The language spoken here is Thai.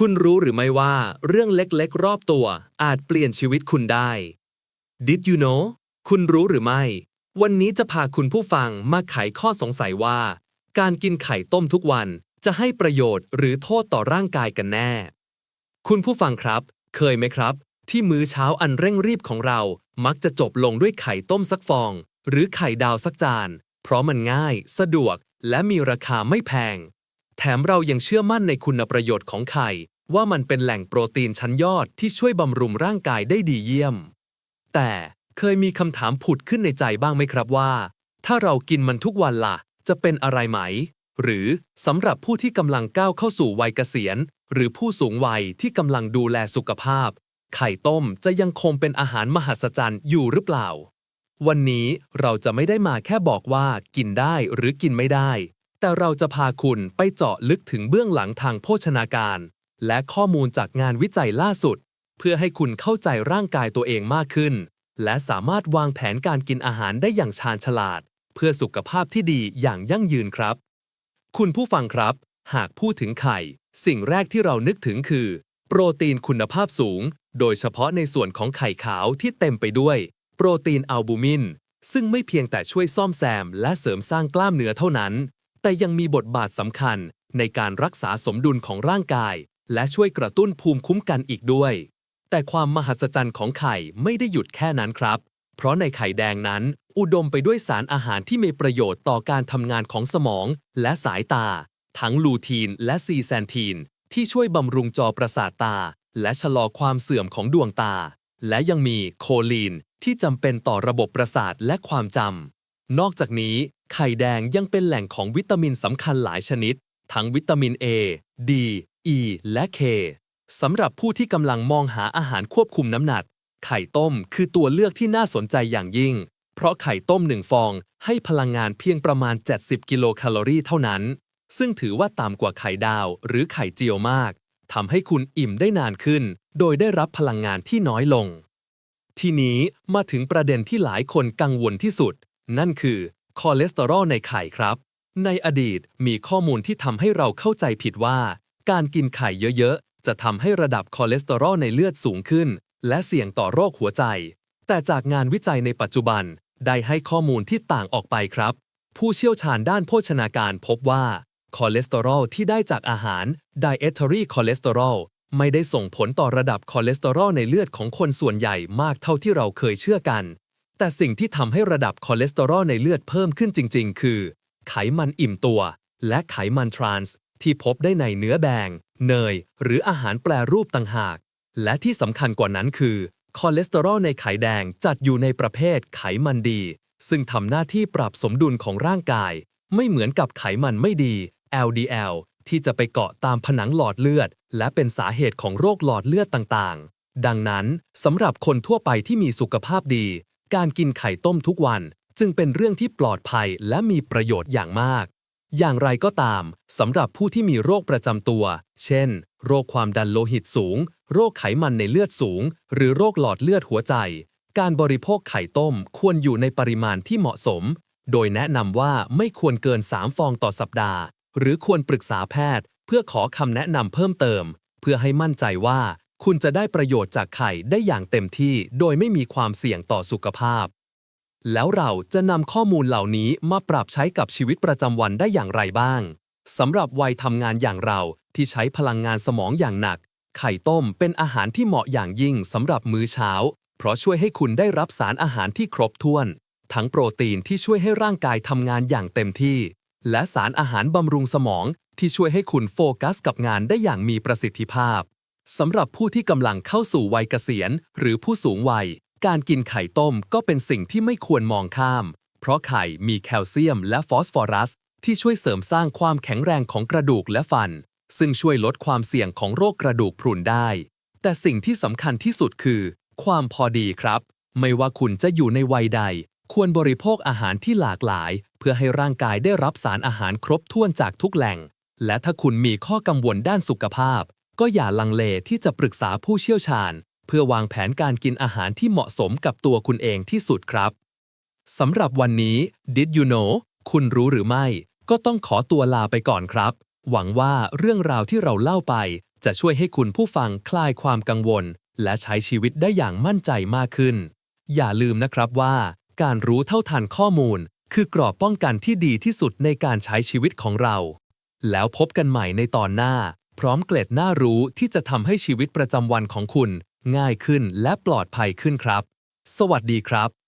คุณรู้หรือไม่ว่าเรื่องเล็กๆ รอบตัวอาจเปลี่ยนชีวิตคุณได้ Did you know คุณรู้หรือไม่ วันนี้จะพาคุณผู้ฟังมาไขข้อสงสัยว่า การกินไข่ต้มทุกวันจะให้ประโยชน์หรือโทษต่อร่างกายกันแน่ คุณผู้ฟังครับ เคยไหมครับ ที่มื้อเช้าอันเร่งรีบของเรา มักจะจบลงด้วยไข่ต้มสักฟอง หรือไข่ดาวสักจาน เพราะมันง่าย สะดวก และมีราคาไม่แพง แถมเรายังเชื่อมั่นในคุณประโยชน์ของไข่ ว่ามันเป็นแหล่งโปรตีนชั้นยอดที่ช่วยบำรุงร่างกายได้ดีเยี่ยม แต่เคยมีคำถามผุดขึ้นในใจบ้างไหมครับว่า ถ้าเรากินมันทุกวันล่ะ จะเป็นอะไรไหม หรือสำหรับผู้ที่กำลังก้าวเข้าสู่วัยเกษียณ หรือผู้สูงวัยที่กำลังดูแลสุขภาพ ไข่ต้มจะยังคงเป็นอาหารมหัศจรรย์อยู่หรือเปล่า วันนี้เราจะไม่ได้มาแค่บอกว่ากินได้หรือกินไม่ได้ แต่เราจะพาคุณไปเจาะลึกถึงเบื้องหลังทางโภชนาการ และข้อมูลจากงานวิจัยล่าสุด เพื่อให้คุณเข้าใจร่างกายตัวเองมากขึ้น และสามารถวางแผนการกินอาหารได้อย่างชาญฉลาด เพื่อสุขภาพที่ดีอย่างยั่งยืนครับ คุณผู้ฟังครับ หากพูดถึงไข่ สิ่งแรกที่เรานึกถึงคือ โปรตีนคุณภาพสูง โดยเฉพาะในส่วนของไข่ขาวที่เต็มไปด้วย โปรตีนอัลบูมินซึ่งไม่เพียงแต่ช่วยซ่อมแซมและเสริมสร้างกล้ามเนื้อเท่านั้น แต่ยังมีบทบาทสำคัญในการรักษาสมดุลของร่างกาย และช่วยกระตุ้นภูมิคุ้มกันอีกด้วย แต่ความมหัศจรรย์ของไข่ไม่ได้หยุดแค่นั้นครับ เพราะในไข่แดงนั้น อุดมไปด้วยสารอาหารที่มีประโยชน์ต่อการทำงานของสมองและสายตา ทั้งลูทีนและซีแซนทีน ที่ช่วยบำรุงจอประสาทตา และชะลอความเสื่อมของดวงตา และยังมีโคลีนที่จำเป็นต่อระบบประสาทและความจำนอกจากนี้ ไข่แดงยังเป็นแหล่งของวิตามินสำคัญหลายชนิด ทั้งวิตามิน A D E และ K สำหรับผู้ที่กำลังมองหาอาหารควบคุมน้ำหนัก ไข่ต้มคือตัวเลือกที่น่าสนใจอย่างยิ่ง เพราะไข่ต้มหนึ่งฟองให้พลังงานเพียงประมาณ 70 กิโลแคลอรี่เท่านั้น ซึ่งถือว่าต่ำกว่าไข่ดาวหรือไข่เจียวมากทำให้คุณอิ่มได้นานขึ้น โดยได้รับพลังงานที่น้อยลง ทีนี้มาถึงประเด็นที่หลายคนกังวลที่สุด นั่นคือ คอเลสเตอรอลในไข่ครับ ในอดีตมีข้อมูลที่ทำให้เราเข้าใจผิดว่า การกินไข่เยอะๆ จะทำให้ระดับคอเลสเตอรอลในเลือดสูงขึ้น และเสี่ยงต่อโรคหัวใจ แต่จากงานวิจัยในปัจจุบัน ได้ให้ข้อมูลที่ต่างออกไปครับ ผู้เชี่ยวชาญด้านโภชนาการพบว่าคอเลสเตอรอลที่ได้จากอาหาร dietary cholesterol ไม่ได้ส่งผลต่อระดับคอเลสเตอรอลในเลือดของคนส่วนใหญ่มากเท่าที่เราเคยเชื่อกัน แต่สิ่งที่ทำให้ระดับคอเลสเตอรอลในเลือดเพิ่มขึ้นจริง ๆ คือ ไขมันอิ่มตัว และไขมันทรานส์ที่พบได้ในเนื้อแบง เนย หรืออาหารแปรรูปต่างหาก และที่สำคัญกว่านั้นคือคอเลสเตอรอลในไข่แดงจัดอยู่ในประเภทไขมันดี ซึ่งทำหน้าที่ปรับสมดุลของร่างกาย ไม่เหมือนกับไขมันไม่ดี LDL ที่จะไปเกาะตามผนังหลอดเลือด และเป็นสาเหตุของโรคหลอดเลือดต่างๆ ดังนั้นสำหรับคนทั่วไปที่มีสุขภาพดี การกินไข่ต้มทุกวันจึงเป็นเรื่องที่ปลอดภัยและมีประโยชน์อย่างมาก อย่างไรก็ตามสำหรับผู้ที่มีโรคประจำตัว เช่น โรคความดันโลหิตสูง โรคไขมันในเลือดสูง หรือโรคหลอดเลือดหัวใจ การบริโภคไข่ต้มควรอยู่ในปริมาณที่เหมาะสม โดยแนะนำว่าไม่ควรเกิน 3 ฟองต่อสัปดาห์ หรือควรปรึกษาแพทย์ เพื่อขอคำแนะนำเพิ่มเติม เพื่อให้มั่นใจว่า คุณจะได้ประโยชน์จากไข่ได้อย่างเต็มที่โดยไม่มีความเสี่ยงต่อสุขภาพ แล้วเราจะนำข้อมูลเหล่านี้มาปรับใช้กับชีวิตประจำวันได้อย่างไรบ้างสำหรับวัยทำงานอย่างเราที่ใช้พลังงานสมองอย่างหนัก ไข่ต้มเป็นอาหารที่เหมาะอย่างยิ่งสำหรับมื้อเช้า เพราะช่วยให้คุณได้รับสารอาหารที่ครบถ้วน ทั้งโปรตีนที่ช่วยให้ร่างกายทำงานอย่างเต็มที่ และสารอาหารบำรุงสมองที่ช่วยให้คุณโฟกัสกับงานได้อย่างมีประสิทธิภาพ สำหรับผู้ที่กำลังเข้าสู่วัยเกษียณ หรือผู้สูงวัย การกินไข่ต้มก็เป็นสิ่งที่ไม่ควรมองข้าม เพราะไข่มีแคลเซียมและฟอสฟอรัส ที่ช่วยเสริมสร้างความแข็งแรงของกระดูกและฟัน ซึ่งช่วยลดความเสี่ยงของโรคกระดูกพรุนได้ แต่สิ่งที่สำคัญที่สุดคือ ความพอดีครับ ไม่ว่าคุณจะอยู่ในวัยใด ควรบริโภคอาหารที่หลากหลาย เพื่อให้ร่างกายได้รับสารอาหารครบถ้วนจากทุกแหล่ง และถ้าคุณมีข้อกังวลด้านสุขภาพ ก็อย่าลังเลที่จะปรึกษาผู้เชี่ยวชาญ เพื่อวางแผนการกินอาหารที่เหมาะสมกับตัวคุณเองที่สุดครับสำหรับวันนี้ Did you know คุณรู้หรือไม่ ก็ต้องขอตัวลาไปก่อนครับ หวังว่าเรื่องราวที่เราเล่าไป จะช่วยให้คุณผู้ฟังคลายความกังวล และใช้ชีวิตได้อย่างมั่นใจมากขึ้น อย่าลืมนะครับว่า การรู้เท่าทันข้อมูล คือกรอบป้องกันที่ดีที่สุดในการใช้ชีวิตของเรา แล้วพบกันใหม่ในตอนหน้า พร้อมเกล็ดน่ารู้ที่จะทำให้ชีวิตประจำวันของคุณ ง่ายขึ้นและปลอดภัยขึ้นครับ สวัสดีครับ